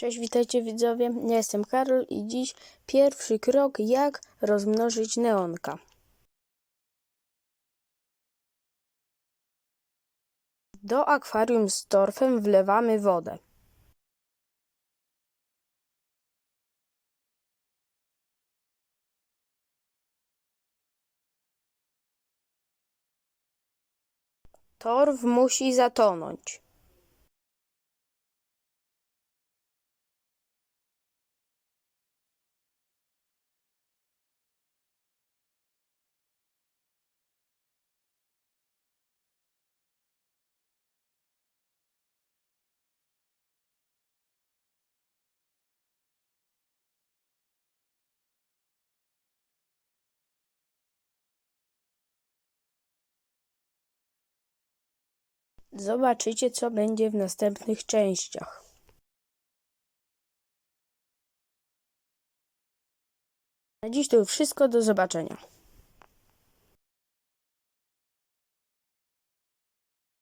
Cześć, witajcie widzowie. Ja jestem Karol i dziś pierwszy krok jak rozmnożyć neonka. Do akwarium z torfem wlewamy wodę. Torf musi zatonąć. Zobaczycie, co będzie w następnych częściach. Na dziś to już wszystko. Do zobaczenia.